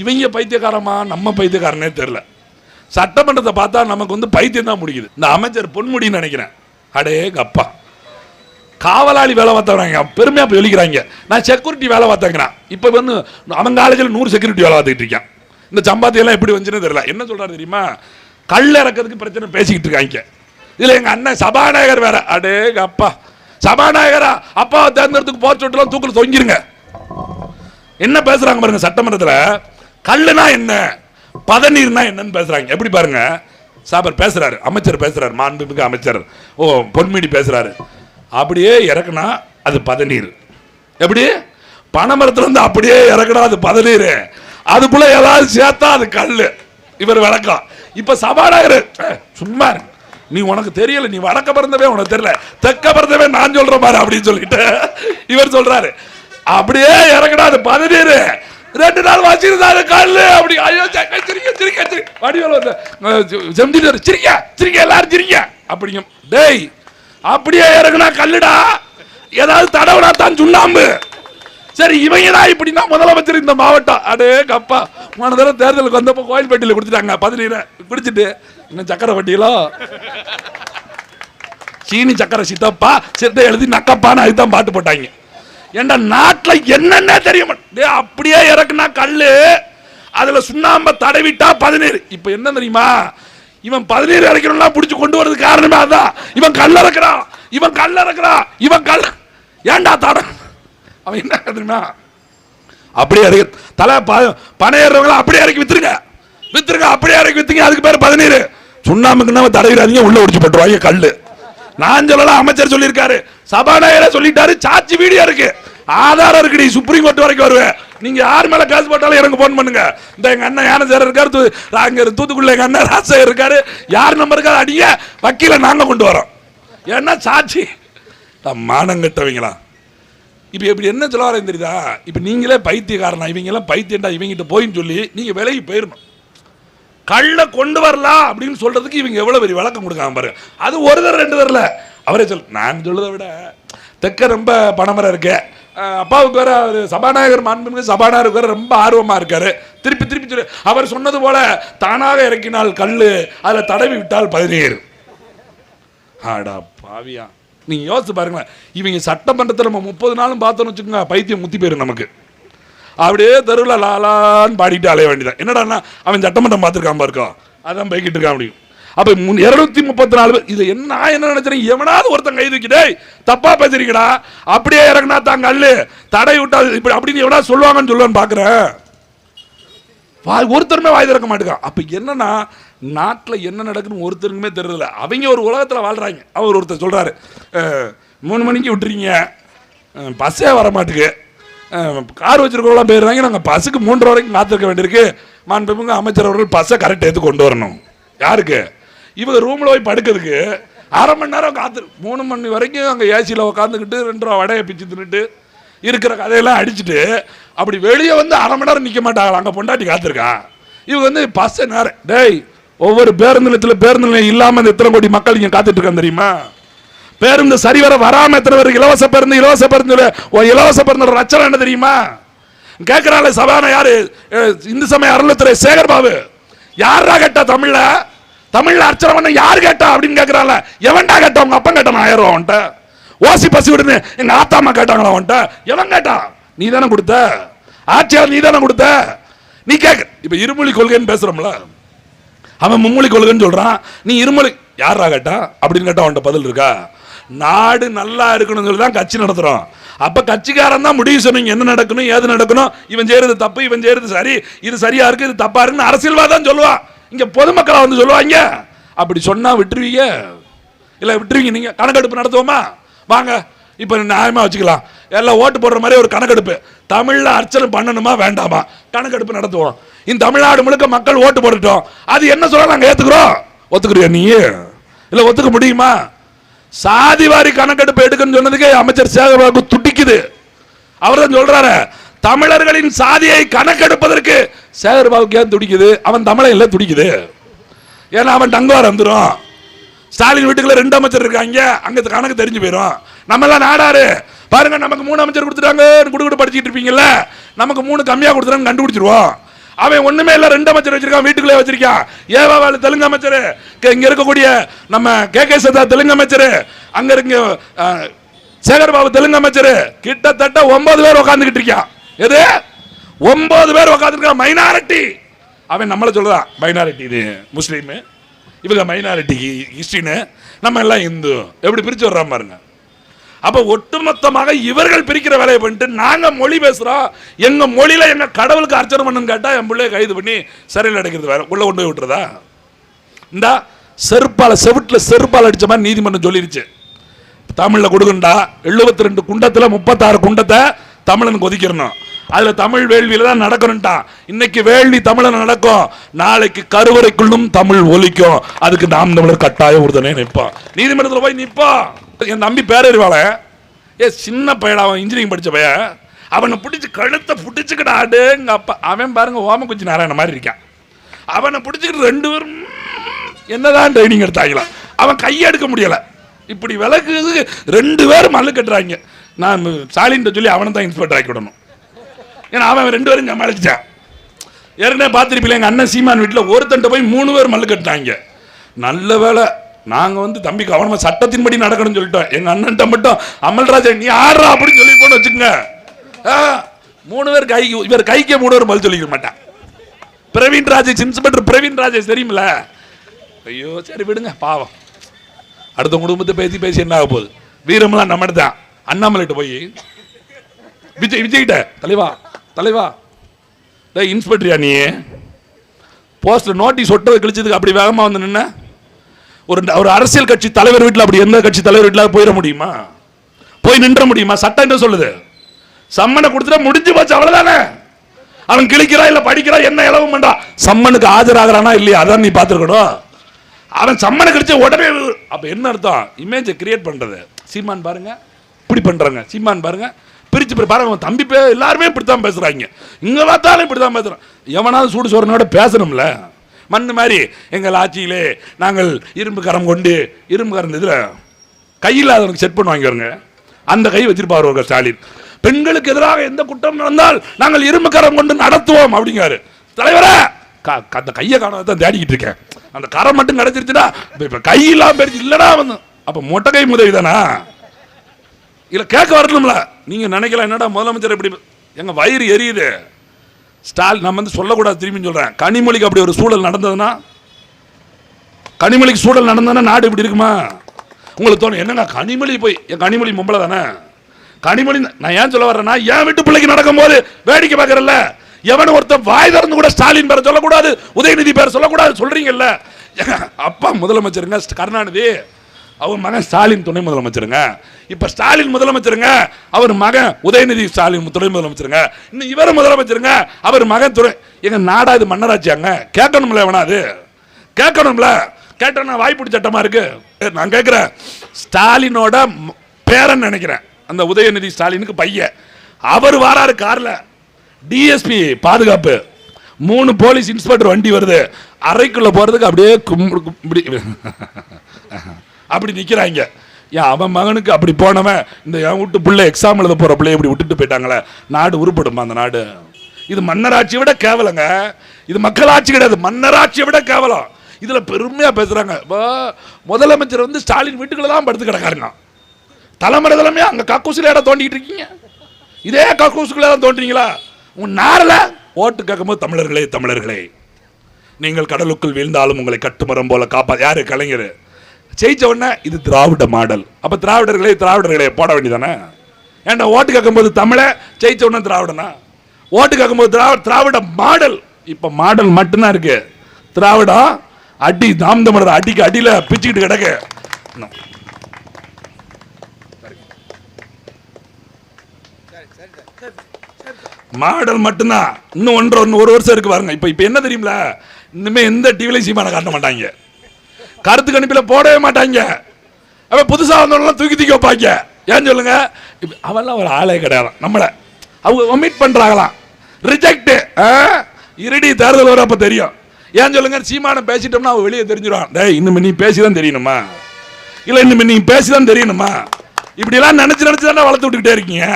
இவங்க பைத்தியக்காரமா நம்ம பைத்தியக்காரனே தெரில சட்டமன்றத்தை பார்த்தா நமக்கு வந்து பைத்தியம் தான் முடிக்குது இந்த அமைச்சர் பொன்முடின்னு நினைக்கிறேன். அடே கப்பா. காவலாளி வேலை பார்த்தவங்க பெருமையாக போய் வெளிக்கிறாங்க நான் செக்யூரிட்டி வேலை பார்த்தேங்கிறான் இப்போ வந்து அவன் காலேஜில் நூறு செக்யூரிட்டி வேலை பார்த்துக்கிட்டு இருக்கான். இந்த சம்பாத்தியெல்லாம் எப்படி வந்துச்சுன்னு தெரியல. என்ன சொல்கிறாரு தெரியுமா? கல் இறக்கிறதுக்கு பிரச்சனை பேசிக்கிட்டு இருக்காங்க. இதில் எங்கள் அண்ணன் சபாநாயகர் வேற. அடே அப்பா சபாநாயகரா? அப்பாவை தேர்ந்தெடுத்துக்கு போச்சு தூக்கில் தொங்கிருங்க. என்ன பேசுகிறாங்க பாருங்க சட்டமன்றத்தில்? கல்லுனா என்ன? பதநீர்னா என்னன்னு பேசுறாங்க. எப்படி பாருங்க? சாபர் பேசுறாரு அமைச்சர் பேசுறாரு மாண்புமிகு அமைச்சர். ஓ பொன்மிடி பேசுறாரு. அப்படியே இறக்குனா அது பதநீர். எப்படி? பனைமரத்துல இருந்து அப்படியே இறக்குனா அது பதநீர். அதுக்குள்ள ஏதாவது சேர்த்தா அது கல் இவர் விளக்கம். இப்ப சபாநாயகர் சும்மா நீ உனக்கு தெரியல நீ வடக்க பிறந்தவே உனக்கு தெரியல. தெற்க பிறந்தவே நான் சொல்ற மாதிரி அப்படின்னு சொல்லிட்டு இவர் சொல்றாரு. அப்படியே இறக்கடாது அது பதநீர். ரெண்டு நாள் வச்சிருந்தாரு கல்லு. அப்படி ஐயோ சிரிக்க சிரிக்க சிரிக்க வடிவேல் வந்து செம்திட்டு சிரிக்க சிரிக்க எல்லாரும் சிரிக்க அப்படிங்க டேய் அப்படியே இறங்குனா கல்லுடா. ஏதாவது தடவுனா தான் சுண்ணாம்பு. சரி இவங்க தான் இப்படின்னா முதலமைச்சர் இந்த மாவட்டம். அடே கப்பா. போன தடவை தேர்தலுக்கு வந்தப்போ கோயில்பட்டியில் கொடுத்துட்டாங்க. பதினீரை குடிச்சிட்டு இன்னும் சக்கரை வட்டியிலோ? சீனி சக்கரை சித்தப்பா சித்த எழுதி நக்கப்பான்னு அதுதான் பாட்டு போட்டாங்க. ஏண்டா நாட்டில் என்னென்ன தெரியும் அப்படியே இறக்குனா கல்லு அதில் சுண்ணாம்ப தடவிட்டா பதினீர் இப்போ என்ன தெரியுமா? இவன் பதினீர் இறக்கணும்னா பிடிச்சி கொண்டு வரது காரணமே அதான். இவன் கல் இறக்குறான். இவன் கல் இறக்குறான். இவன் கல் ஏண்டா தட அவன் என்ன தெரியுமா? அப்படியே இறக்கி தலை ப- பனை ஏறுறவங்கள அப்படியே இறக்கி வித்துருங்க. வித்துருங்க அப்படியே இறக்கி வித்துங்க அதுக்கு பேர் பதினீர் சுண்ணாம்புக்குன்னா தடவிடாதீங்க உள்ள ஒடிச்சு போட்டுருவாங்க கல்லு. நான் சொல்லலாம் அமைச்சர் சொல்லியிருக்காரு. சபாநாயகரே சொல்லிட்டாரு சாட்சி வீடியோ இருக்கு. ஆதாரம் இருக்கு நீ சுப்ரீம் கோர்ட் வரைக்கும் வருவேன் நீங்க யார் மேல கேஸ் போட்டாலும் எனக்கு போன் பண்ணுங்க. இந்த எங்க அண்ணன் யானை சார் இருக்காரு அங்க தூத்துக்குள்ள எங்க அண்ணன் ராஜசேகர் இருக்காரு. யார் நம்பருக்காரு அடிங்க வக்கீல நாங்க கொண்டு வரோம். ஏன்னா சாட்சி. மானங்கட்டவங்களா இப்போ இப்படி என்ன சொல்ல வரேன் தெரியுதா? இப்போ நீங்களே பைத்தியக்காரனா இவங்க எல்லாம் பைத்தியண்டா இவங்கிட்ட போயின்னு சொல்லி நீங்க விலகி போயிடணும் கள்ள கொண்டு வரலாம் அப்படின்னு சொல்றதுக்கு இவங்க எவ்வளவு பெரிய விளக்கம் கொடுக்காம பாருங்க அது ஒரு தர ரெண்டு தரல அவரே சொல் நான் சொல்றதை விட தெக்க ரொம்ப பணமரம் இருக்கு. அப்பாவுக்கு வேற அவர் சபாநாயகர் மாண்புமிகு சபாநாயகருக்கு வேற ரொம்ப ஆர்வமா இருக்காரு. திருப்பி திருப்பி சொல்லு. அவர் சொன்னது போல தானாக இறக்கினால் கல் அதில் தடவி விட்டால் பதினேறு ஆடா பாவியா. நீங்க யோசிச்சு பாருங்களேன். இவங்க சட்டமன்றத்தில் நம்ம முப்பது நாளும் பார்த்தோன்னு வச்சுக்கோங்க பைத்தியம் முத்தி போயிடும் நமக்கு. அப்படியே தெருவில் லாலான்னு பாடிட்டு அலைய வேண்டியதான் என்னடான்னா அவன் சட்டமன்றம் பார்த்துருக்கான் பாருக்கோ. அதான் போய்கிட்டு இருக்கான் முடியும் அப்போ இருநூத்தி முப்பத்தி நாலு பேர் இது என்ன என்ன நினைச்சேன் எவனாவது ஒருத்தன் கை தூக்கிட்டே தப்பா பேசுறீங்கடா அப்படியே இறங்கினா தான் கல்லு. தடை விட்டா இப்படி அப்படின்னு எவனா சொல்லுவாங்கன்னு சொல்லுவான்னு பார்க்குறேன் ஒருத்தருமே வாய் திறக்க மாட்டேங்கான் அப்போ என்னன்னா நாட்டில் என்ன நடக்குதுன்னு ஒருத்தருக்குமே தெரியல அவங்க ஒரு உலகத்தில் வாழ்கிறாங்க அவர் ஒருத்தர் சொல்கிறாரு மூணு மணிக்கு விட்டுறீங்க. பஸ்ஸே வர மாட்டேங்குது கார் வச்சிருக்கிறவங்களாம் போயிடுறாங்க. நாங்கள் பஸ்ஸுக்கு மூன்று வரைக்கும் காத்திருக்க வேண்டியிருக்கு. மாண்புமிகு அமைச்சர் அவர்கள் பஸ்ஸை கரெக்டாக எடுத்து கொண்டு வரணும். யாருக்கு? இவங்க ரூமில் போய் படுக்கிறதுக்கு அரை மணி நேரம் காத்து மூணு மணி வரைக்கும் அங்கே ஏசியில் உட்காந்துக்கிட்டு ரெண்டு ரூபா வடையை பிச்சு தின்னுட்டு இருக்கிற கதையெல்லாம் அடிச்சுட்டு அப்படி வெளியே வந்து அரை மணி நேரம் நிற்க மாட்டாங்களா? அங்கே பொண்டாட்டி காத்திருக்கா? இவங்க வந்து பஸ்ஸை நேரம் டேய் ஒவ்வொரு பேருந்து நிலையத்தில் பேருந்து நிலையம் இல்லாமல் இந்த இத்தனை கோடி மக்கள் இங்கே காத்துட்ருக்கான் தெரியுமா? பேருந்து சரிவர வராம எத்தனை பேருக்கு இலவச பேருந்து இலவச பேருந்து இலவச பேருந்து ரச்சனை என்ன தெரியுமா? கேட்கிறாள் சபான யாரு? இந்து சமய அருளத்துறை சேகர் பாபு. யாரா கேட்டா தமிழ்ல? தமிழ்ல அர்ச்சனை பண்ண யார் கேட்டா அப்படின்னு கேட்கிறாள் எவன்டா கேட்டா? உங்க அப்பன் கேட்டான் ஆயிரம் ரூபா அவன்கிட்ட ஓசி பசி விடுன்னு எங்க ஆத்தா அம்மா கேட்டாங்களா அவன்கிட்ட எவன் கேட்டான் நீ தானே கொடுத்த. ஆட்சியாளர் நீ தானே கொடுத்த. நீ கேட்க இப்ப இருமொழி கொள்கைன்னு பேசுறோம்ல. அவன் மும்மொழி கொள்கைன்னு சொல்றான். நீ இருமொழி யாரா கேட்டா? அப்படின்னு கேட்டா அவன்கிட்ட பதில் இருக்கா? நாடு நல்லா இருக்கணும்னு சொல்லி தான் கட்சி நடத்துகிறோம் அப்போ கட்சிக்காரன் தான் முடிவு சொன்னீங்க என்ன நடக்கணும் ஏது நடக்கணும்? இவன் செய்கிறது தப்பு இவன் செய்கிறது சரி இது சரியாக இருக்குது இது தப்பாக இருக்குன்னு அரசியல்வாதான் சொல்லுவான் இங்கே பொதுமக்களை வந்து சொல்லுவாங்க. அப்படி சொன்னால் விட்டுருவீங்க. இல்லை விட்டுருவீங்க நீங்கள் கணக்கெடுப்பு நடத்துவோமா? வாங்க இப்போ நியாயமாக வச்சுக்கலாம். எல்லாம் ஓட்டு போடுற மாதிரி ஒரு கணக்கெடுப்பு. தமிழில் அர்ச்சனை பண்ணணுமா வேண்டாமா? கணக்கெடுப்பு நடத்துவோம். இந்த தமிழ்நாடு முழுக்க மக்கள் ஓட்டு போட்டுட்டோம். அது என்ன சொல்ல நாங்கள் ஏற்றுக்குறோம் ஒத்துக்குறியா நீ? இல்லை ஒத்துக்க முடியுமா? சாதிவாரி கணக்கெடுப்பு எடுக்கன்னு சொன்னதுக்கே அமைச்சர் சேகர்பாபு துடிக்குது. அவர் தான் சொல்றாரு தமிழர்களின் சாதியை கணக்கெடுப்பதற்கு சேகர்பாபுக்கு ஏன் துடிக்குது? அவன் தமிழன் இல்லை துடிக்குது. ஏன்னா அவன் டங்குவார் வந்துடும் ஸ்டாலின் வீட்டுக்குள்ள ரெண்டு அமைச்சர் இருக்காங்க அங்க கணக்கு தெரிஞ்சு போயிடும் நம்ம எல்லாம் நாடாரு. பாருங்க நமக்கு மூணு அமைச்சர் கொடுத்துட்டாங்க குடு குடு படிச்சுட்டு இருப்பீங்கல்ல நமக்கு மூணு கம்மியாக கொடுத்துட்டாங்க கண்டுபிடிச்சிருவோம். அவன் ஒண்ணுமே இல்ல ரெண்டு அமைச்சர் வச்சிருக்கான் வீட்டுக்குள்ளே வச்சிருக்கான். ஏவாவால தெலுங்கு அமைச்சர். இங்க இருக்கக்கூடிய நம்ம கே கே சதா தெலுங்கு அமைச்சர். அங்க இருக்க சேகர் பாபு தெலுங்கு அமைச்சர். கிட்டத்தட்ட ஒன்பது பேர் உட்காந்துக்கிட்டு இருக்கான். எது? ஒன்பது பேர் உட்காந்துருக்கான் மைனாரிட்டி. அவன் நம்மளை சொல்லுதான் மைனாரிட்டி இது முஸ்லீம். இவங்க மைனாரிட்டி கிறிஸ்டின்னு நம்ம எல்லாம் இந்து. எப்படி பிரிச்சு வர்றான் பாருங்க. அப்போ ஒட்டுமொத்தமாக இவர்கள் பிரிக்கிற வேலையை பண்ணிட்டு நாங்கள் மொழி பேசுகிறோம் எங்கள் மொழியில் எங்கள் கடவுளுக்கு அர்ச்சனை பண்ணுன்னு கேட்டால் என் பிள்ளைய கைது பண்ணி சிறையில் அடைக்கிறது வேற. உள்ளே கொண்டு போய் விட்டுறதா? இந்தா செருப்பால் செவிட்டில் செருப்பால் அடித்த மாதிரி நீதிமன்றம் சொல்லிருச்சு. தமிழில் கொடுக்குண்டா எழுபத்தி ரெண்டு குண்டத்தில் முப்பத்தாறு குண்டத்தை தமிழன் கொதிக்கிறணும். அதில் தமிழ் வேள்வியில் தான் நடக்கணும்ட்டான் இன்னைக்கு வேள்வி தமிழன் நடக்கும். நாளைக்கு கருவறைக்குள்ளும் தமிழ் ஒலிக்கும். அதுக்கு நாம் தமிழர் கட்டாய உறுதுணை நிற்போம். நீதிமன்றத்தில் போய் நிற்போம். என் தம்பி பேரறிவாள ஏ சின்ன பையன் அவன் இன்ஜினியரிங் படித்த பையன். அவனை பிடிச்சி கழுத்தை பிடிச்சிக்கிட்டாடு எங்கள் அப்பா. அவன் பாருங்க ஓமக்குச்சி குச்சி நாராயண மாதிரி இருக்கான். அவனை பிடிச்சிக்கிட்டு ரெண்டு பேரும் என்னதான் ட்ரைனிங் எடுத்தாங்களா அவன் கையெடுக்க முடியலை. இப்படி விளக்குது ரெண்டு பேரும் மல்லு கட்டுறாங்க. நான் ஸ்டாலின் சொல்லி அவனை தான் இன்ஸ்பெக்டர் ஆக்கி விடணும். ஏன்னா அவன் ரெண்டு பேரும் சமாளிச்சிட்டான். ஏற்கனவே பார்த்துருப்பில்ல எங்கள் அண்ணன் சீமான் வீட்டில் ஒருத்தன்ட்ட போய் மூணு பேர் மல்லு கட்டினாங்க. நல்ல வேலை நாங்கள் வந்து தம்பி கவனமாக சட்டத்தின்படி நடக்கணும்னு சொல்லிட்டோம். எங்கள் அண்ணன்ட்ட மட்டும் அமல்ராஜன் நீ ஆடுறா அப்படின்னு சொல்லி போன்னு வச்சுக்கோங்க. ஆ, மூணு பேர் கை இவர் கைக்கே மூணு பேர் பதில் சொல்லிக்க மாட்டான். பிரவீன் ராஜேஷ் இன்ஸ்பெக்டர் பிரவீன் ராஜேஷ் தெரியுமில்ல? ஐயோ சரி விடுங்க பாவம். அடுத்த குடும்பத்தை பேசி பேசி என்ன ஆக போகுது? வீரமெல்லாம் நம்ம தான். அண்ணாமலைகிட்ட போய் விஜய் விஜய்கிட்ட தலைவா தலைவா. டேய் இன்ஸ்பெக்டரியா நீ? போஸ்டர் நோட்டீஸ் ஒட்டதை கழிச்சதுக்கு அப்படி வேகமாக வந்து நின்ன? ஒரு ஒரு அரசியல் கட்சி தலைவர் வீட்டில் அப்படி எந்த கட்சி தலைவர் வீட்டில் போயிட முடியுமா? போய் நின்ற முடியுமா? சட்டம் என்ன சொல்லுது? சம்மனை கொடுத்துட்டா முடிஞ்சு போச்சு அவ்வளோதானே அவன் கிழிக்கிறா இல்லை படிக்கிறா என்ன இளவும் பண்ணுறா சம்மனுக்கு ஆஜராகிறானா இல்லையா? அதான் நீ பார்த்துருக்கணும். அவன் சம்மனை கழிச்ச உடனே அப்போ என்ன அர்த்தம்? இமேஜை கிரியேட் பண்ணுறது சீமான் பாருங்க. இப்படி பண்ணுறாங்க சீமான் பாருங்க. பிரித்து பிரி- பாருங்க தம்பி பே எல்லாருமே இப்படித்தான் பேசுகிறாங்க இங்கே பார்த்தாலும் இப்படி தான் பேசுகிறான் எவனாவது சூடு சோறனோட பேசணும்ல? மண் மாதிரி. எங்கள் ஆட்சியிலே நாங்கள் இரும்பு கரம் கொண்டு இரும்பு கரம் இதில் கையில் செட் பண்ணுவாங்க பாருங்க அந்த கை வச்சிருப்பார் ஒரு ஸ்டாலின். பெண்களுக்கு எதிராக எந்த குற்றம் நடந்தால் நாங்கள் இரும்பு கரம் கொண்டு நடத்துவோம் அப்படிங்காரு தலைவரே க- அந்த கையை காணாத தான் தேடிக்கிட்டு இருக்கேன். அந்த கரம் மட்டும் கிடைச்சிருச்சுன்னா இப்போ கையெல்லாம் கை இல்லாம போயிடுச்சு இல்லைடா வந்து அப்போ மொட்டை கை முதவி தானா? இல்லை கேட்க வரணும்ல. நீங்கள் நினைக்கலாம் என்னடா முதலமைச்சர் இப்படி எங்கள் வயிறு எரியுது. ஸ்டாலின் நம்ம வந்து சொல்லக்கூடாது திரும்பி சொல்கிறேன் கனிமொழிக்கு அப்படி ஒரு சூழல் நடந்ததுன்னா கனிமொழிக்கு சூழல் நடந்ததுன்னா நாடு இப்படி இருக்குமா? உங்களுக்கு தோணும் என்னங்க கனிமொழி போய் என் கனிமொழி மும்பளை தானே? கனிமொழி நான் ஏன் சொல்ல வர்றேன்னா என் வீட்டு பிள்ளைக்கு நடக்கும்போது வேடிக்கை பார்க்குறல்ல. எவன் ஒருத்தன் வாய் திறந்து கூட ஸ்டாலின் பேரை சொல்லக்கூடாது உதயநிதி பேரை சொல்லக்கூடாது சொல்கிறீங்கல்ல அப்பா முதலமைச்சருங்க கருணாநிதி? அவர் மகன் ஸ்டாலின் துணை முதலமைச்சருங்க. இப்போ ஸ்டாலின் முதலமைச்சருங்க அவர் மகன் உதயநிதி ஸ்டாலின் துணை முதலமைச்சருங்க. இன்னும் இவர் முதலமைச்சருங்க அவர் மகன் துணை எங்கள் நாடா இது மன்னராட்சியாங்க. கேட்கணும்ல எவனா அது? கேட்கணும்ல? கேட்டோன்னா வாய்ப்புடி சட்டமாக இருக்கு? நான் கேட்குறேன். ஸ்டாலினோட பேரன் நினைக்கிறேன். அந்த உதயநிதி ஸ்டாலினுக்கு பையன். அவர் வாராரு காரில். டிஎஸ்பி பாதுகாப்பு. மூணு போலீஸ் இன்ஸ்பெக்டர் வண்டி வருது. அறைக்குள்ளே போகிறதுக்கு அப்படியே கும்பிடு கும்பிடி. அப்படி நிற்கிறாங்க ஏன் அவன் மகனுக்கு அப்படி போனவன் இந்த என் வீட்டு பிள்ளை எக்ஸாம் எழுத போகிற பிள்ளைய இப்படி விட்டுட்டு போயிட்டாங்களே. நாடு உருப்படுமா அந்த நாடு? இது மன்னராட்சியை விட கேவலங்க. இது மக்களாட்சி கிடையாது மன்னராட்சியை விட கேவலம். இதில் பெருமையாக பேசுகிறாங்க வா, முதலமைச்சர் வந்து ஸ்டாலின் வீட்டுக்குள்ள தான் படுத்து கிடக்காருங்க. தலைமுறை தலைமையாக அங்கே கக்கூசில் இடம் தோண்டிகிட்டு இருக்கீங்க. இதே கக்கூசுக்குள்ளே தான் தோன்றீங்களா உன் நாரில் ஓட்டு கேட்கும்போது தமிழர்களே தமிழர்களே. நீங்கள் கடலுக்குள் வீழ்ந்தாலும் உங்களை கட்டுமரம் போல காப்பா யாரு கலைஞர்? ஜெயிச்ச உடனே இது திராவிட மாடல். அப்போ திராவிடர்களே திராவிடர்களே போட வேண்டியதானே? ஏன்டா ஓட்டு கேட்கும்போது தமிழை ஜெயிச்ச உடனே திராவிடனா? ஓட்டு கேட்கும்போது திராவிட திராவிட மாடல். இப்போ மாடல் மட்டும்தான் இருக்கு. திராவிடம் அடி நாம் தமிழர் அடிக்கு அடியில் பிச்சுக்கிட்டு கிடக்கு. மாடல் மட்டும்தான். இன்னும் ஒன்றரை ஒன்று ஒரு வருஷம் இருக்கு பாருங்க. இப்போ இப்போ என்ன தெரியுமில இன்னுமே எந்த டிவிலையும் சீமான காட்ட மாட்டாங்க. கருத்து கணிப்பில் போடவே மாட்டாங்க. அவன் புதுசாக வந்தவங்களாம் தூக்கி தூக்கி வைப்பாங்க. ஏன்னு சொல்லுங்க? அவெல்லாம் ஒரு ஆளே கிடையாது நம்மளை. அவங்க ஒமிட் பண்ணுறாங்களாம் ரிஜெக்ட் இருடி தேர்தல் வர அப்போ தெரியும். ஏன் சொல்லுங்க? சீமான பேசிட்டோம்னா அவன் வெளியே தெரிஞ்சிடும் டே இன்னும் நீ பேசி தான் தெரியணுமா? இல்லை இன்னும் நீ பேசி தான் தெரியணுமா? இப்படிலாம் நினச்சி நினச்சி தானே வளர்த்து விட்டுக்கிட்டே இருக்கீங்க.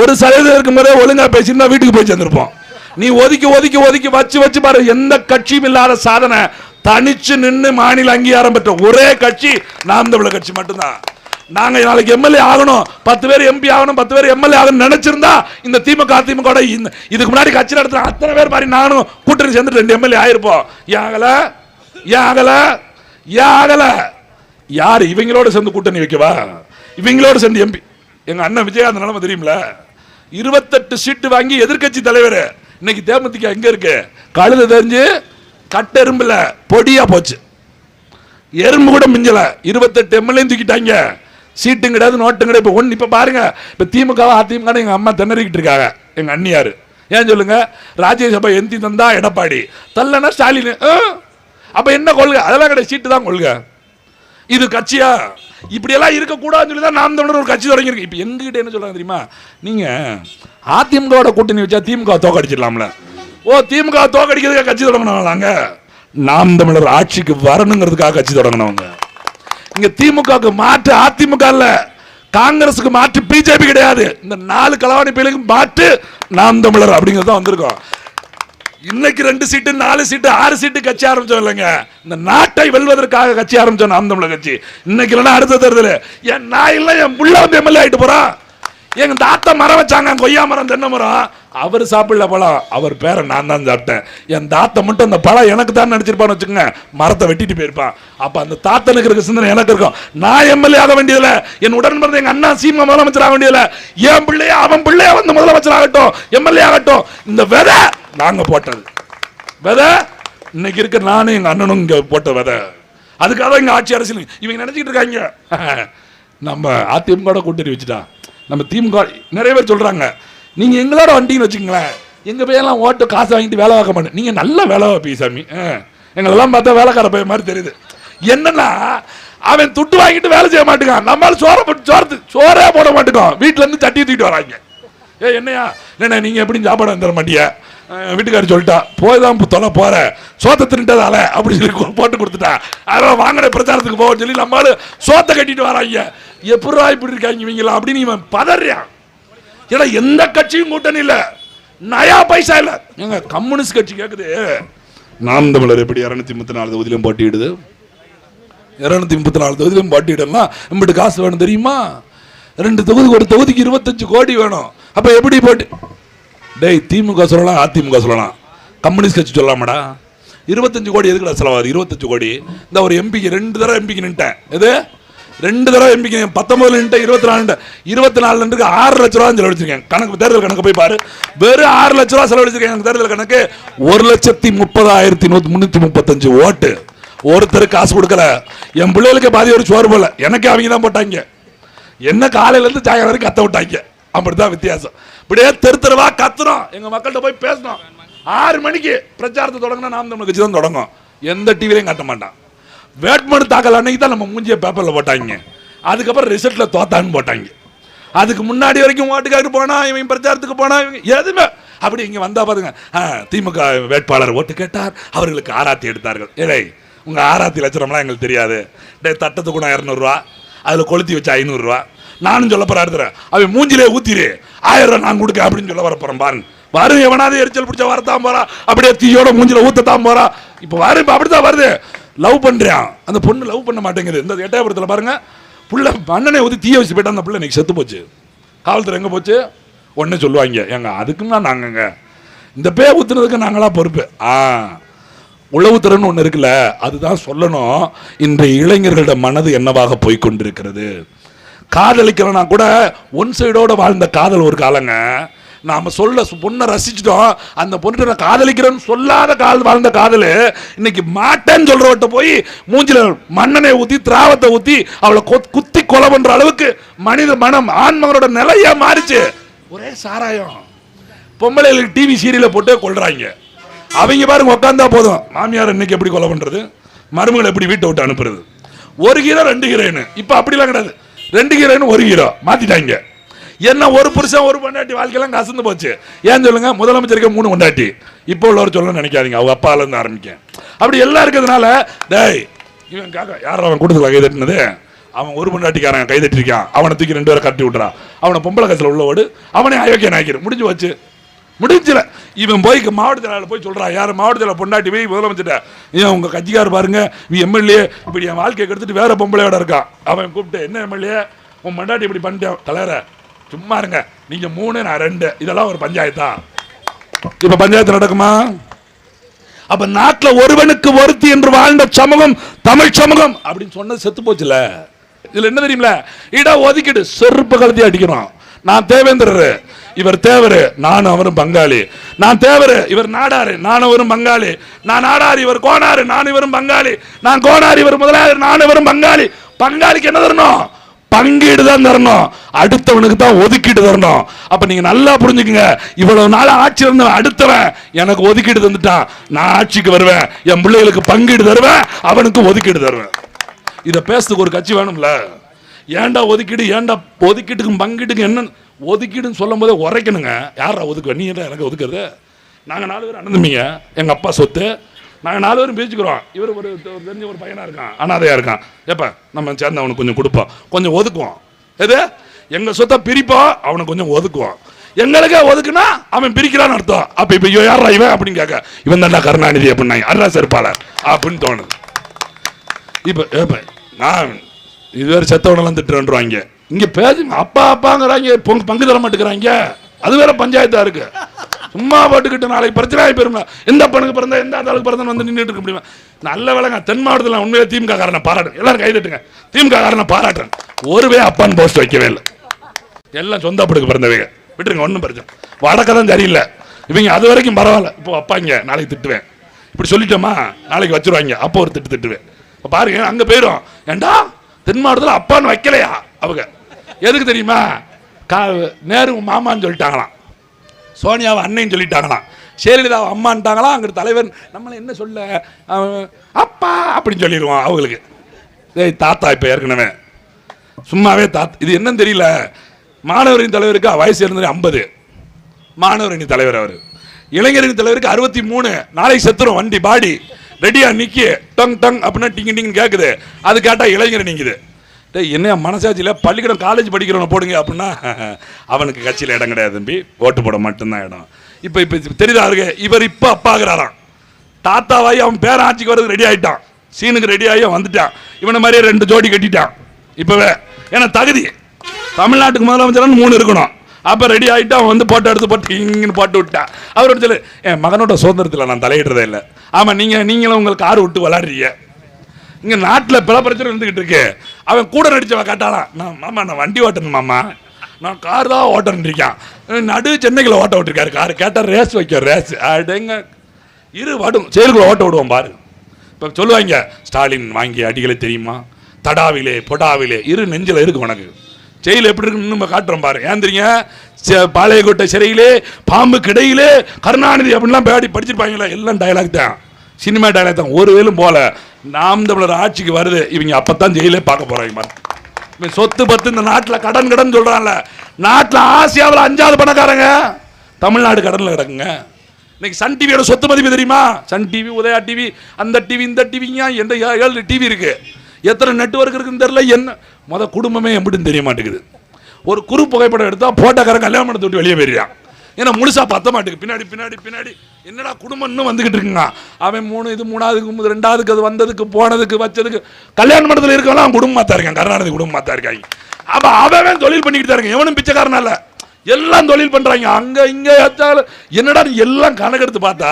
ஒரு சதவீதம் இருக்கும்போதே ஒழுங்காக பேசியிருந்தா வீட்டுக்கு போய் சேர்ந்துருப்போம். நீ ஒதுக்கி ஒதுக்கி ஒதுக்கி வச்சு வச்சு பாரு எந்த கட்சியும் இல்லாத சாதனை. தனிச்சு நின்று மாநில அங்கீகாரம் பெற்ற ஒரே கட்சி நாம் தமிழர் கட்சி மட்டும்தான். நாங்க நாளைக்கு எம்எல்ஏ ஆகணும். பத்து பேர் எம்பி ஆகணும் பத்து பேர் எம்எல்ஏ ஆகணும் நினைச்சிருந்தா இந்த திமுக அதிமுக இந்த இதுக்கு முன்னாடி கட்சி நடத்துற அத்தனை பேர் மாதிரி நானும் கூட்டணி சேர்ந்து ரெண்டு எம்எல்ஏ ஆயிருப்போம். ஏன் ஆகல? ஏன் ஆகல? ஏன் ஆகல? யார் இவங்களோட சேர்ந்து கூட்டணி வைக்கவா? இவங்களோட சேர்ந்து எம்பி எங்க அண்ணன் விஜயகாந்த் நிலைமை தெரியுமில? இருபத்தெட்டு சீட்டு வாங்கி எதிர்க்கட்சி தலைவர். இன்னைக்கு தேமுதிக எங்க இருக்கு? கழுத தெரிஞ்சு கட்டெரும்புல பொடியா போச்சு. எறும்பு கூட மிஞ்சல. இருபத்தெட்டு எம்எல்ஏ தூக்கிட்டாங்க. சீட்டும் கிடையாது நோட்டும் கிடையாது. இப்போ ஒன்று இப்போ பாருங்க. இப்போ திமுக அதிமுக எங்க அம்மா திணறிக்கிட்டு இருக்காங்க. எங்க அண்ணியாரு. ஏன் சொல்லுங்க? ராஜ்யசபா எந்தி தந்தா எடப்பாடி. தள்ளனா ஸ்டாலின். ஆ? அப்ப என்ன கொள்கை? அதெல்லாம் கிடையாது சீட்டு தான் கொள்கை. இது கட்சியா? இப்படியெல்லாம் இருக்கக்கூடாதுன்னு சொல்லி தான் நாம் தமிழர் ஒரு கட்சி தொடங்கியிருக்கு. இப்போ எங்ககிட்ட என்ன சொல்றாங்க தெரியுமா? நீங்க அதிமுகவோட கூட்டணி வச்சா திமுக தோக்கடிச்சிடலாம்ல. ஓ திமுக தோக்கடிக்கிறதுக்காக கட்சி தொடங்கினவங்க நாம் தமிழர் ஆட்சிக்கு வரணுங்கிறதுக்காக கட்சி தொடங்கினவங்க. இங்க திமுகவுக்கு மாற்று அதிமுக இல்ல. காங்கிரஸுக்கு மாற்று பிஜேபி கிடையாது. இந்த நாலு கலவாணி பேருக்கு மாற்று நாம் தமிழர் அப்படிங்கிறது தான் வந்திருக்கோம். இன்னைக்கு ரெண்டு சீட்டு நாலு சீட்டு ஆறு சீட்டு கட்சி ஆரம்பிச்சோம் இல்லைங்க. இந்த நாட்டை வெல்வதற்காக கட்சி ஆரம்பிச்சோம் நாம் தமிழர் கட்சி. இன்னைக்கு இல்லைன்னா அடுத்த தேர்தல். என் நான் இல்லை என் புள்ள வந்து எம்எல்ஏ ஆகிட்டு போறான். எங்க தாத்தா மரம் வச்சாங்க கொய்யா மரம் தென்னை மரம். அவர் சாப்பிடல பழம். அவர் பேரை நான் தான் சாப்பிட்டேன். என் தாத்தா மட்டும் அந்த பழம் எனக்கு தான் நினச்சிருப்பான்னு வச்சுக்கோங்க. மரத்தை வெட்டிட்டு போயிருப்பான். அப்போ அந்த தாத்தனுக்கு இருக்க சிந்தனை எனக்கு இருக்கும். நான் எம்எல்ஏ ஆக வேண்டியதில்ல. என் உடன் பிறந்த எங்கள் அண்ணா சீமா முதலமைச்சர் ஆக வேண்டியதில்ல. என் பிள்ளைய அவன் பிள்ளைய வந்து முதலமைச்சர் ஆகட்டும் எம்எல்ஏ ஆகட்டும். இந்த விதை நாங்கள் போட்டது. விதை இன்னைக்கு இருக்க நானும் எங்கள் அண்ணனும் இங்கே போட்ட விதை. அதுக்காக எங்கள் ஆட்சி அரசியல் இவங்க நினச்சிக்கிட்டு இருக்காங்க. நம்ம அதிமுக கூட்டணி வச்சுட்டான். நம்ம திமுக நிறைய பேர் சொல்கிறாங்க நீங்கள் எங்களோட வண்டின்னு வச்சுக்கங்களேன். எங்கள் பேரெல்லாம் ஓட்டு காசு வாங்கிட்டு வேலை பார்க்க மாட்டேன். நீங்கள் நல்ல வேலை வைப்பீங்க சாமி. ஆ. எங்களெல்லாம் பார்த்தா வேலைக்கார பையன் மாதிரி தெரியுது. என்னன்னா அவன் துட்டு வாங்கிட்டு வேலை செய்ய மாட்டேங்கான். நம்மளால சோற போட்டு சோறு சோறே போட மாட்டேங்கான். வீட்டிலேருந்து தட்டி தூக்கிட்டு வராங்க. ஏ என்னையா? என்ன நீங்கள் எப்படி சாப்பாடு வந்துட தர மாட்டியா? வீட்டுக்காரர் சொல்லிட்டா போய் தான் தொலை போற. சோத்தை தின்ட்டதால அப்படி சொல்லி போட்டு கொடுத்துட்டா. அதெல்லாம் வாங்கின பிரச்சாரத்துக்கு போக சொல்லி நம்மளால சோத்தை கட்டிட்டு வராங்க. எப்படா இப்படி இருக்காங்க இவங்களாம் அப்படின்னு இவன் பதறியான் ஏன்னா எந்த கட்சியும் கூட்டணி இல்ல. நயா பைசா இல்ல. எங்க கம்யூனிஸ்ட் கட்சி கேக்குது. நாம் தமிழர் எப்படி இருநூத்தி முப்பத்தி நாலு தொகுதியிலும் போட்டியிடுது? இருநூத்தி முப்பத்தி நாலு தொகுதியிலும் போட்டியிடலாம் நம்மகிட்ட காசு வேணும் தெரியுமா? ரெண்டு தொகுதி ஒரு தொகுதிக்கு இருபத்தஞ்சு கோடி வேணும். அப்ப எப்படி போட்டி? டேய் திமுக சொல்லலாம் அதிமுக சொல்லலாம். கம்யூனிஸ்ட் கட்சி சொல்லலாமாடா இருபத்தஞ்சு கோடி எதுக்குடா செலவாகுது? இருபத்தஞ்சு கோடி. இந்த ஒரு எம்பிக்கு ரெண்டு தடவை எம்பிக்கு நின்ட்டேன். எது? ரெண்டு தடவை எம்பிக்கு பத்தொன்பதுல இருபத்தி நாலு இருபத்தி நாலு ஆறு லட்ச ரூபா செலவழிச்சிருக்கேன் கணக்கு தேர்தல் கணக்கு போய் பாரு. வெறும் ஆறு லட்ச ரூபா செலவழிச்சிருக்கேன் தேர்தல் கணக்கு. ஒரு லட்சத்தி முப்பதாயிரத்தி நூத்தி முன்னூத்தி முப்பத்தஞ்சு ஓட்டு. ஒருத்தர் காசு கொடுக்கல. என் பிள்ளைகளுக்கு பாதி ஒரு சோறு போல எனக்கு அவங்க தான் போட்டாங்க. என்ன காலையில இருந்து சாயங்காலம் வரைக்கும் கத்த விட்டாங்க. அப்படிதான் வித்தியாசம். இப்படியே தெரு தெருவா கத்துறோம். எங்க மக்கள்கிட்ட போய் பேசணும். ஆறு மணிக்கு பிரச்சாரத்தை தொடங்கினா நாம் தமிழ் கட்சி தான் தொடங்கும். எந்த டிவிலையும் காட்ட மாட்டான். வேட்புமனு தாக்கல் அன்னைக்கு தான் நம்ம மூஞ்சிய பேப்பரில் போட்டாங்க. அதுக்கப்புறம் ரிசல்ட்டில் தோத்தான்னு போட்டாங்க. அதுக்கு முன்னாடி வரைக்கும் ஓட்டுக்காரு போனா இவன் பிரச்சாரத்துக்கு போனா இவங்க எதுவுமே. அப்படி இங்கே வந்தால் பாருங்க. திமுக வேட்பாளர் ஓட்டு கேட்டார். அவர்களுக்கு ஆராத்தி எடுத்தார்கள். ஏழை உங்கள் ஆராத்தி லட்சணம்லாம் எங்களுக்கு தெரியாது. டே தட்டத்துக்கு நான் இரநூறுவா அதில் கொளுத்தி வச்சு ஐநூறுரூவா நானும் சொல்ல போகிறேன் அடுத்துறேன் அவன் மூஞ்சிலே ஊத்திரு. ஆயிரம் ரூபா நான் கொடுக்க அப்படின்னு சொல்ல வர போகிறேன் பாருங்க. வரும் எவனாவது எரிச்சல் பிடிச்ச வரத்தான் போறா. அப்படியே தீயோட மூஞ்சில ஊற்றத்தான் போகிறான் இப்போ வரும் இப்போ அப்படி தான் வருது. லவ் பண்ணுறான் அந்த பொண்ணு லவ் பண்ண மாட்டேங்குது. இந்த எட்டாயபுரத்தில் பாருங்கள் புள்ள அண்ணனை ஊற்றி தீய வச்சு போயிட்டா அந்த பிள்ளை இன்னைக்கு செத்து போச்சு. காவல்துறை எங்கே போச்சு? உடனே சொல்லுவாங்க. ஏங்க அதுக்குன்னா நாங்கங்க. இந்த பே ஊற்றுனதுக்கு நாங்களா பொறுப்பு. ஆ உளவுத்திறன் ஒன்று இருக்குல்ல அதுதான் சொல்லணும். இன்றைய இளைஞர்களோட மனது என்னவாக போய் கொண்டிருக்கிறது காதலிக்கிறனா கூட ஒன் சைடோட வாழ்ந்த காதல் ஒரு காலங்க. நாம் சொல்ல பொண்ணை ரசிச்சிட்டோம். அந்த பொண்ணு நான் காதலிக்கிறேன்னு சொல்லாத கால் வாழ்ந்த காதல் இன்னைக்கு மாட்டேன்னு சொல்கிறவட்ட போய் மூஞ்சில மண்ணனை ஊற்றி திராவத்தை ஊற்றி அவளை கொத்- குத்தி கொலை பண்ணுற அளவுக்கு மனித மனம் ஆண்மகனோட நிலையா மாறிச்சு. ஒரே சாராயம். பொம்பளைகளுக்கு டிவி சீரியலை போட்டு கொள்றாங்க அவங்க பாருங்க உட்காந்தா போதும். மாமியார் இன்னைக்கு எப்படி கொலை பண்ணுறது மருமகளை எப்படி வீட்டை விட்டு அனுப்புறது? ஒரு ஹீரோ ரெண்டு ஹீரோயின் இப்போ அப்படிலாம் கிடையாது. ரெண்டு ஹீரோயின் ஒரு ஹீரோ மாற்றிட்டாங்க என்ன ஒரு புருஷன் ஒரு பொண்டாட்டி வாழ்க்கையெல்லாம் கசந்து போச்சு. ஏன் சொல்லுங்க? முதலமைச்சருக்கு மூணு பொண்டாட்டி. இப்போ உள்ளவர் சொல்ல நினைக்காதீங்க. அவங்க அப்பால இருந்து ஆரம்பிக்க அப்படி எல்லாம் இருக்கிறதுனால டேய் இவன் காக்கா யார் அவன் கூட்டத்தில் கை தட்டினது அவன் ஒரு பொண்டாட்டிக்காரன் கை தட்டிருக்கான். அவனை தூக்கி ரெண்டு பேரை கட்டி விட்டுறான். அவனை பொம்பளை கசில் உள்ள ஓடு. அவனே அயோக்கிய நாய்க்கிற முடிஞ்சு வச்சு முடிஞ்சல. இவன் போய் மாவட்டத்தில் போய் சொல்றான் யார் மாவட்டத்தில் பொண்டாட்டி போய் முதலமைச்சிட்ட ஏன் உங்க கட்சிக்கார் பாருங்க. நீ எம்எல்ஏ. இப்படி என் வாழ்க்கையை கெடுத்துட்டு வேற பொம்பளையோட இருக்கான் அவன் கூப்பிட்டு என்ன எம்எல்ஏ? உன் பொண்டாட்டி இப்படி பண்ணிட்டேன் தலைவரை. சும்மா இருங்க. நீங்க மூணு நான் ரெண்டு. இதெல்லாம் ஒரு பஞ்சாயத்தா இப்ப பஞ்சாயத்து நடக்குமா? அப்ப நாட்டில் ஒருவனுக்கு ஒருத்தி என்று வாழ்ந்த சமூகம் தமிழ் சமூகம் அப்படின்னு சொன்னது செத்து போச்சுல. இதுல என்ன தெரியுமில? இட ஒதுக்கிடு செருப்பு கழுத்தி அடிக்கிறோம் நான் தேவேந்திரர். இவர் தேவரு நானும் அவரும் பங்காளி. நான் தேவரு இவர் நாடாரு நானும் அவரும் பங்காளி. நான் நாடாரு இவர் கோனாரு நானும் இவரும் பங்காளி. நான் கோனாரு இவர் முதலாளி நானும் இவரும் பங்காளி. பங்காளிக்கு என்ன தரணும்? பங்கீடு தான் தரணும். அடுத்தவனுக்கு தான் ஒதுக்கீடு தரணும். அப்ப நீங்க நல்லா புரிஞ்சுக்கங்க. இவ்வளவு நாள் ஆட்சி இருந்த அடுத்தவன் எனக்கு ஒதுக்கீடு தந்துட்டான். நான் ஆட்சிக்கு வருவேன். என் பிள்ளைகளுக்கு பங்கீடு தருவேன். அவனுக்கு ஒதுக்கீடு தருவேன். இதை பேசுறதுக்கு ஒரு கட்சி வேணும்ல? ஏன்டா ஒதுக்கீடு? ஏன்டா ஒதுக்கீட்டுக்கும் பங்கீட்டுக்கும் என்ன? ஒதுக்கீடுன்னு சொல்லும் போதே உரைக்கணுங்க. யாரா ஒதுக்குவ? நீ என்ன எனக்கு ஒதுக்குறது? நாங்கள் நாலு பேர் அண்ணந்தம்பிங்க எங்கள் அப்பா சொத்து. நாங்கள் நாலு பேரும் பேசிக்கிறோம் இவர் ஒரு தெரிஞ்ச ஒரு பையனாக இருக்கான். அனாதையாக இருக்கான். ஏப்பா நம்ம சேர்ந்து அவனுக்கு கொஞ்சம் கொடுப்போம். கொஞ்சம் ஒதுக்குவோம். எது? எங்கள் சொத்தை பிரிப்போம் அவனுக்கு கொஞ்சம் ஒதுக்குவோம். எங்களுக்கே ஒதுக்குனா அவன் பிரிக்கிறான்னு அர்த்தம். அப்போ இப்போ இவன் யாரா இவன் அப்படின்னு கேட்க இவன் தான்டா கருணாநிதி அப்படின்னாங்க அருணா செருப்பாளர்? அப்படின்னு தோணுது. இப்போ ஏப்பா நான் இதுவேற செத்தவனெல்லாம் திட்டுறேன்றாங்க. இங்கே பேசி அப்பா அப்பாங்கிறாங்க பொங்கு பங்கு தர மாட்டேங்கிறாங்க. அது வேற பஞ்சாயத்தாக இருக்கு. சும்மா போட்டுக்கிட்டு நாளைக்கு பிரச்சனை ஆகி போயிருங்க எந்த பணக்கு பிறந்தா எந்த ஆளுக்கு பிறந்தா வந்து நின்றுட்டு இருக்க முடியுமா? நல்ல வேலைங்க. தென் மாவட்டத்தில் உண்மையிலே திமுக காரனை பாராட்டு எல்லாரும் கை தட்டுங்க. திமுக காரனை பாராட்டுறேன். ஒருவே அப்பான் போஸ்ட் வைக்கவே இல்லை. எல்லாம் சொந்த அப்பனுக்கு பிறந்தவங்க. விட்டுருங்க ஒன்றும் பிரச்சனை வடக்க தான் சரியில்லை. இவங்க அது வரைக்கும் பரவாயில்ல. இப்போ அப்பாங்க நாளைக்கு திட்டுவேன். இப்படி சொல்லிட்டோமா நாளைக்கு வச்சிருவாங்க. அப்போ ஒரு திட்டு திட்டுவேன். இப்போ பாருங்க அங்கே போயிடும் ஏண்டா? தென் மாவட்டத்தில் அப்பான்னு வைக்கலையா? அவங்க. எதுக்கு தெரியுமா? கா நேரு மாமான்னு சொல்லிட்டாங்களாம். சோனியாவை அன்னைன்னு சொல்லிட்டாங்களாம். ஜெயலலிதாவை அம்மான்ட்டாங்களாம் அங்கே தலைவர் நம்மளை என்ன சொல்ல? அப்பா அப்படின்னு சொல்லிடுவான் அவங்களுக்கு. ஏய் தாத்தா இப்போ ஏற்கனவே. சும்மாவே தாத்தா இது என்னன்னு தெரியல. மாணவரின் தலைவருக்கு வயசு இருந்தது ஐம்பது. மாணவரணி தலைவர் அவர். இளைஞரணி தலைவருக்கு அறுபத்தி மூணு. நாளைக்கு செத்துரும் வண்டி பாடி. ரெடியாக நிற்கி டங் டங் அப்படின்னா டிங்கு டிங்னு கேட்குது அது கேட்டால் இளைஞர் நீங்குது. டேய் என்ன மனசாட்சியில் பள்ளிக்கூடம் காலேஜ் படிக்கிறவனை போடுங்க அப்படின்னா அவனுக்கு கட்சியில் இடம் கிடையாது தம்பி. ஓட்டு போட மட்டும்தான் இடம். இப்போ இப்போ தெரியுதா இருக்கு இவர் இப்போ அப்பாகிறாராம் தாத்தாவாயி அவன் பேரன் ஆட்சிக்கு வரதுக்கு ரெடி ஆகிட்டான் சீனுக்கு ரெடி ஆகி வந்துட்டான். இவனை மாதிரியே ரெண்டு ஜோடி கட்டிட்டான். இப்போவே. ஏன்னா தகுதி. தமிழ்நாட்டுக்கு முதலமைச்சர்னு மூணு இருக்கணும். அப்போ ரெடி ஆகிட்டு அவன் வந்து போட்டோ எடுத்து போட்டு இங்கன்னு போட்டு விட்டான். அவர் சொல்லு என் மகனோட சுதந்திரத்தில் நான் தலையிடுறதே இல்லை. ஆமாம் நீங்கள் நீங்களும் உங்களுக்கு கார் விட்டு விளாடுறீங்க இங்கே நாட்டில் பல பிரச்சனை இருந்துக்கிட்டு இருக்கு. அவன் கூட நடிச்சவ கேட்டாலாம் நான் மாமா நான் வண்டி ஓட்டணும் மாமா. நான் கார் தான் ஓட்டணும் இருக்கான். நடு சென்னைக்குள்ள ஓட்ட விட்டுருக்காரு கார் கேட்டால் ரேஸ் வைக்க ரேஸ் அப்படிங்க இரு வடும் செயலுக்குள்ள ஓட்ட விடுவோம் பாரு. இப்போ சொல்லுவாங்க ஸ்டாலின் வாங்கிய அடிகளை தெரியுமா? தடாவிலே பொடாவிலே. இரு நெஞ்சில் இருக்கு உனக்கு. செயல் எப்படி இருக்குன்னு நம்ம காட்டுறோம் பாரு. ஏந்திரிங்க பாளையக்கோட்டை சிறையிலே பாம்பு கிடையிலே கருணாநிதி அப்படின்லாம் பேடி படிச்சிருப்பாங்களே எல்லாம் டயலாக் தான். சினிமா டைலாக் தான். ஒரு வேலும் போல நாம் தமிழர் ஆட்சிக்கு வருது இவங்க அப்பதான் ஜெயிலே பார்க்க போறாங்க இவன் சொத்து பத்து இந்த நாட்டில் கடன் கடன் சொல்றான்ல. நாட்டில் ஆசியாவில் அஞ்சாவது பணக்காரங்க. தமிழ்நாடு கடனில் கிடக்குங்க. இன்னைக்கு சன் டிவியோட சொத்து மதிப்பு தெரியுமா? சன் டிவி உதயா டிவி அந்த டிவி இந்த டிவிங்க எந்த ஏ- ஏழு டிவி இருக்கு? எத்தனை நெட்வொர்க் இருக்குன்னு தெரியல என்ன? முத குடும்பமே எப்படின்னு தெரிய மாட்டேங்குது. ஒரு குறு புகைப்படம் எடுத்தால் போட்டோக்காரன் கல்யாணம் பண்ணி விட்டு வெளியே போயிடுறான் ஏன்னா முழுசாக பத்த மாட்டேங்குது. பின்னாடி பின்னாடி பின்னாடி. என்னடா குடும்பம் வந்துக்கிட்டு வந்துகிட்டு இருக்குங்க அவன் மூணு இது மூணாவதுக்கு மூணு, ரெண்டாவதுக்கு அது வந்ததுக்கு போனதுக்கு வச்சதுக்கு. கல்யாண மண்டலத்தில் இருக்கலாம் குடும்பமாக தான் இருக்காங்க கருணாநிதி குடும்பமாக தான் இருக்காங்க. அப்போ அவன் தொழில் பண்ணிக்கிட்டு தான் இருக்கான். எவனும் பிச்சைக்காரன் இல்லை. எல்லாம் தொழில் பண்ணுறாங்க அங்கே இங்கே ஏத்தாலும் என்னடா எல்லாம் கணக்கெடுத்து பார்த்தா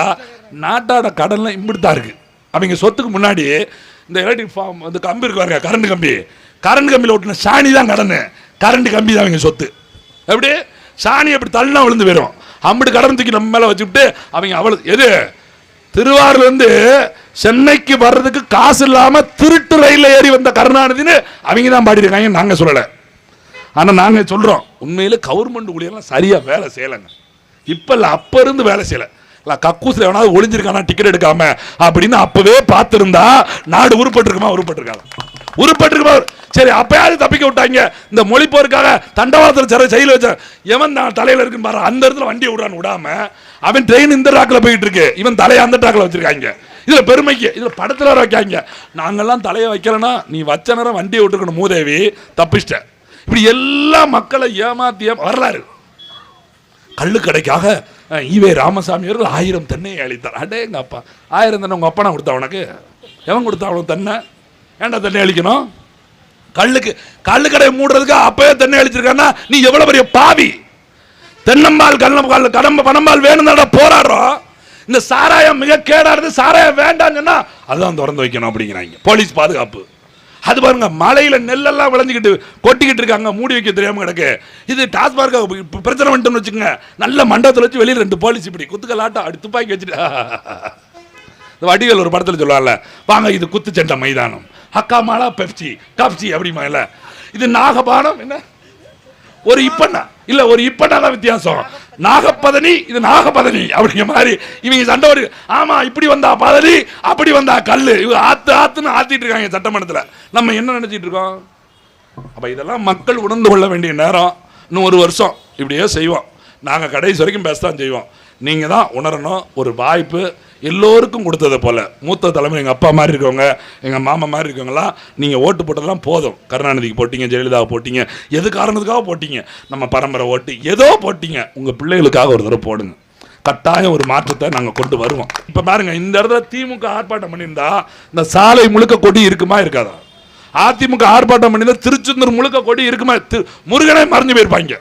நாட்டோட கடன்லாம் இப்படி தான் இருக்குது அவங்க சொத்துக்கு முன்னாடி இந்த எலக்ட்ரிக் ஃபார்ம் இந்த கம்பி இருக்கு பாருங்க கரண்ட் கம்பி. கரண்ட் கம்பியில் ஓட்டின சாணி தான் கடன். கரண்ட் கம்பி தான் அவங்க சொத்து. எப்படி? சாணி அப்படி தள்ளினா விழுந்து போயிடும் அம்பிட்டு கடன் தூக்கி நம்ம மேலே வச்சுக்கிட்டு அவங்க அவ்வளோ எது? திருவாரூர்லேருந்து சென்னைக்கு வர்றதுக்கு காசு இல்லாமல் திருட்டு ரயிலில் ஏறி வந்த கருணாநிதினு அவங்க தான் பாடிருக்காங்க நாங்கள் சொல்லலை. ஆனால் நாங்கள் சொல்கிறோம் உண்மையில் கவர்மெண்ட் ஊழியர்லாம் சரியாக வேலை செய்யலைங்க. இப்போ இல்லை அப்போ இருந்து வேலை செய்யலை. இல்லை கக்கூசில் எவனாவது ஒளிஞ்சிருக்கானா டிக்கெட் எடுக்காம அப்படின்னு அப்போவே பார்த்துருந்தா நாடு உருப்பட்டிருக்குமா உருப்பட்டிருக்காங்க உருப்பட்டிருக்குமா சரி அப்பயாவது தப்பிக்க விட்டாங்க. இந்த மொழி போருக்காக தண்டவாளத்தில் சிறை செயல் வச்ச எவன் தான் தலையில் இருக்குன்னு பாரு அந்த இடத்துல வண்டியை விடான்னு விடாம அவன் ட்ரெயின் இந்த ராக்கில் போயிட்டு இருக்கு. இவன் தலையை அந்த ட்ராக்ல வச்சிருக்காங்க. இதுல பெருமைக்கு இதுல படத்துல வேற வைக்காங்க. நாங்கெல்லாம் தலையை வைக்கலனா நீ வச்ச நேரம் வண்டியை விட்டுருக்கணும் மூதேவி. தப்பிச்சிட்ட. இப்படி எல்லா மக்களை ஏமாத்திய வரலாறு. கள்ளு கடைக்காக ஈவே ராமசாமி அவர்கள் ஆயிரம் தென்னையை அளித்தார் அடே எங்க அப்பா ஆயிரம் தென்னை உங்கள் அப்பா நான் கொடுத்தா உனக்கு? எவன் கொடுத்தா அவனுக்கு தென்னை? ஏன்டா தென்னை அழிக்கணும்? கல்லுக்கு கல்லு கடையை மூடுறதுக்கு அப்பவே தென்னை அழிச்சிருக்கான்னா நீ எவ்வளவு பெரிய பாவி? தென்னம்பால் கண்ணம்பால் கடம்ப பணம்பால் வேணும்னு போராடுறோம். இந்த சாராயம் மிக கேடானது சாராயம் வேண்டாம்னு சொன்னா அதான் திறந்து வைக்கணும் அப்படிங்கிறாங்க. போலீஸ் பாதுகாப்பு. அது பாருங்க மலையில நெல்லெல்லாம் விளைஞ்சிக்கிட்டு கொட்டிக்கிட்டு இருக்காங்க மூடி வைக்க தெரியாம கிடக்கு. இது டாஸ்மார்க் பிரச்சனை பண்ணிட்டோம்னு வச்சுக்கோங்க. நல்ல மண்டபத்தில் வச்சு வெளியில் ரெண்டு போலீஸ் இப்படி குத்துக்கலாட்டம் அப்படி துப்பாக்கி வச்சுட்டு இந்த வடிவேல் ஒரு படத்தில் சொல்லுவாங்கல்ல வாங்க இது குத்துச்சண்டை மைதானம். ஹக்காமாலா பெப்சி. காப்சி அப்படிமாங்கல்ல இது நாகபானம் என்ன? ஒரு இப்பண்ணா. இல்ல ஒரு இப்பண்ணா தான் வித்தியாசம். நாகப்பதனி இது நாகப்பதனி அப்படிங்கிற மாதிரி. இவங்க சண்டை ஒரு ஆமா இப்படி வந்தா பதனி அப்படி வந்தா கல்லு. இவங்க ஆத்து ஆத்துன்னு ஆத்திட்டு இருக்காங்க சட்டமன்றத்தில். நம்ம என்ன நினைச்சிட்டு இருக்கோம்? அப்ப இதெல்லாம் மக்கள் உணர்ந்து கொள்ள வேண்டிய நேரம். இன்னும் ஒரு வருஷம் இப்படியே செய்வோம். நாங்க கடைசி வரைக்கும் பேசத்தான் செய்வோம். நீங்கள் தான் உணரணும் ஒரு வாய்ப்பு எல்லோருக்கும் கொடுத்ததை போல். மூத்த தலைமை எங்கள் அப்பா மாதிரி இருக்கவங்க எங்கள் மாமா மாதிரி இருக்கவங்களாம் நீங்கள் ஓட்டு போட்டதெல்லாம் போதும். கருணாநிதிக்கு போட்டிங்க ஜெயலலிதாவை போட்டிங்க எது காரணத்துக்காக போட்டிங்க? நம்ம பரம்பரை ஓட்டு ஏதோ போட்டிங்க உங்கள் பிள்ளைகளுக்காக ஒரு தடவை போடுங்க. கட்டாயம் ஒரு மாற்றத்தை நாங்கள் கொண்டு வருவோம். இப்போ பாருங்கள் இந்த இடத்துல திமுக ஆர்ப்பாட்டம் பண்ணியிருந்தா இந்த சாலை முழுக்க கொடி இருக்குமா இருக்காதா? அதிமுக ஆர்ப்பாட்டம் பண்ணியிருந்தா திருச்செந்தூர் முழுக்க கொடி இருக்குமா? திரு- முருகனே மறைஞ்சு போயிருப்பாங்க.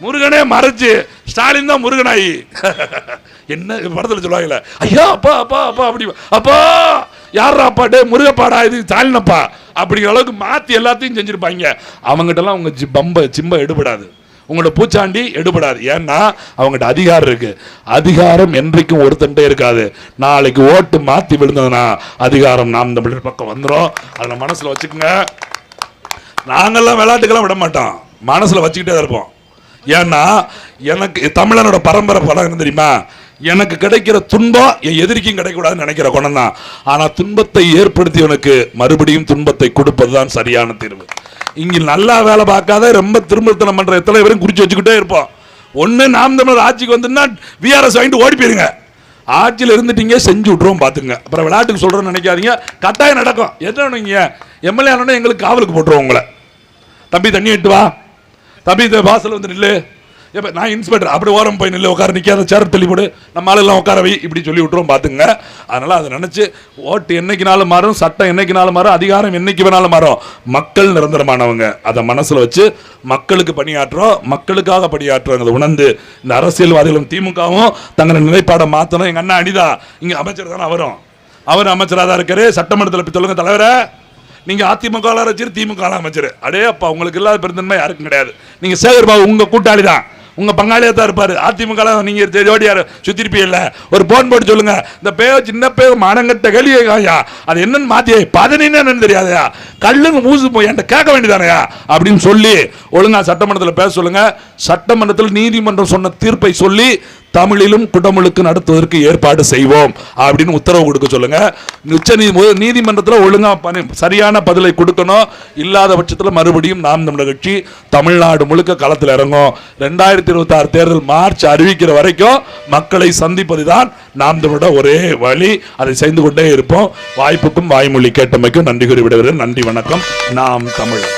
முருகனே மறைச்சு ஸ்டாலின் தான் முருகனாயி. என்ன படத்தில் சொல்லுவாங்கல்ல? ஐயா அப்பா அப்பா அப்பா அப்படி. அப்பா யாரா அப்பா? டே முருகப்பாடா இது ஸ்டாலின் அப்பா அப்படிங்கிற அளவுக்கு மாற்றி எல்லாத்தையும் செஞ்சுருப்பாங்க. அவங்ககிட்டலாம் அவங்க ஜி- பம்ப சிம்ப எடுபடாது. உங்களோட பூச்சாண்டி எடுபடாது. ஏன்னா அவங்ககிட்ட அதிகாரம் இருக்கு. அதிகாரம் என்றைக்கும் ஒருத்தன்ட்டே இருக்காது. நாளைக்கு ஓட்டு மாற்றி விழுந்ததுன்னா அதிகாரம் நாம் தமிழர் பக்கம் வந்துடும் அதில் மனசில் வச்சுக்கோங்க. நாங்கள்லாம் விளையாட்டுக்கெல்லாம் விட மாட்டோம். மனசில் வச்சுக்கிட்டே தான் இருப்போம். ஏன்னா எனக்கு தமிழனோட பரம்பரை படம் என்ன தெரியுமா? எனக்கு கிடைக்கிற துன்பம் என் எதிரிக்கும் கிடைக்கக்கூடாதுன்னு நினைக்கிற குணம் தான் ஆனால் துன்பத்தை ஏற்படுத்தியவனுக்கு மறுபடியும் துன்பத்தை கொடுப்பது தான் சரியான தீர்வு. இங்கே நல்லா வேலை பார்க்காத ரொம்ப திரும்பத்தனம் பண்ணுற எத்தனை பேரும் குறிச்சு வச்சுக்கிட்டே இருப்போம். ஒன்று நாம் தமிழர் ஆட்சிக்கு வந்துன்னா விஆர்எஸ் வாங்கிட்டு ஓடி போயிருங்க. ஆட்சியில் இருந்துட்டீங்க செஞ்சு விட்ருவோம் பார்த்துங்க. அப்புறம் விளையாட்டுக்கு சொல்கிறோன்னு நினைக்காதீங்க. கட்டாயம் நடக்கும். என்ன நீங்கள் எம்எல்ஏ ஆனோடனே எங்களுக்கு காவலுக்கு போட்டுருவோம் உங்களை. தம்பி தண்ணி எட்டு வா. தம்பி இந்த வாசல் வந்து நில்லு. எப்போ நான் இன்ஸ்பெக்டர் அப்படி ஓரம் போய் நில்லு உட்கார நிற்காத சேர் தள்ளி போடு. நம்ம ஆளெல்லாம் உட்கார வை இப்படி சொல்லி விட்டுருவோம் பார்த்துங்க அதனால் அதை நினச்சி ஓட்டு என்னைக்குனாலும் மாறும் சட்டம் என்னைக்குனாலும் மாறும் அதிகாரம் என்னைக்கு வேணாலும் மாறும். மக்கள் நிரந்தரமானவங்க. அதை மனசில் வச்சு மக்களுக்கு பணியாற்றுறோம் மக்களுக்காக பணியாற்றுறோங்கிறத உணர்ந்து இந்த அரசியல்வாதிகளும் திமுகவும் தங்களை நிலைப்பாடை மாற்றணும் எங்கள் அண்ணா அனிதா இங்கே அமைச்சர் தானே அவரும். அவர் அமைச்சராக தான் இருக்காரு. சட்டமன்றத்தில் போய் சொல்லுங்கள் தலைவரை. நீங்க அதிமுக அமைச்சர் திமுக அமைச்சர். அடே அப்பா உங்களுக்கு இல்லாத பெருந்தன்மை யாருக்கும் கிடையாது. நீங்க சேகர் பாபு உங்க கூட்டாளி தான். உங்க பங்காளியா தான் இருப்பாரு. அதிமுக ல நீங்க ஜோடியார் சுத்திருப்பீல்ல ஒரு போன் போட்டு சொல்லுங்க. இந்த பேர் சின்ன பே மனங்கட்ட கலியா அது என்னன்னு மாத்தியே பதினென்னு என்னன்னு தெரியாதயா? கல்லுங்க மூசு போய் என்கிட்ட கேட்க வேண்டியதானயா? அப்படின்னு சொல்லி ஒழுங்கா சட்டமன்றத்தில் பேச சொல்லுங்க. சட்டமன்றத்தில் நீதிமன்றம் சொன்ன தீர்ப்பை சொல்லி தமிழிலும் குடமுழுக்கு நடத்துவதற்கு ஏற்பாடு செய்வோம் அப்படின்னு உத்தரவு கொடுக்க சொல்லுங்க. உச்ச நீதிமன்றத்தில் ஒழுங்கா பணி சரியான பதிலை கொடுக்கணும். இல்லாத பட்சத்தில் மறுபடியும் நாம் தமிழர் கட்சி தமிழ்நாடு முழுக்க களத்தில் இறங்கும். ரெண்டாயிரத்தி இருபத்தி ஆறு தேர்தல் மார்ச் அறிவிக்கிற வரைக்கும் மக்களை சந்திப்பதுதான் நாம் தமிழோட ஒரே வழி. அதை செய்து கொண்டே இருப்போம். வாய்ப்புக்கும் வாய்மொழி கேட்டமைக்கும் நன்றி கூறி விடுகிறேன் நன்றி வணக்கம். நாம் தமிழர்.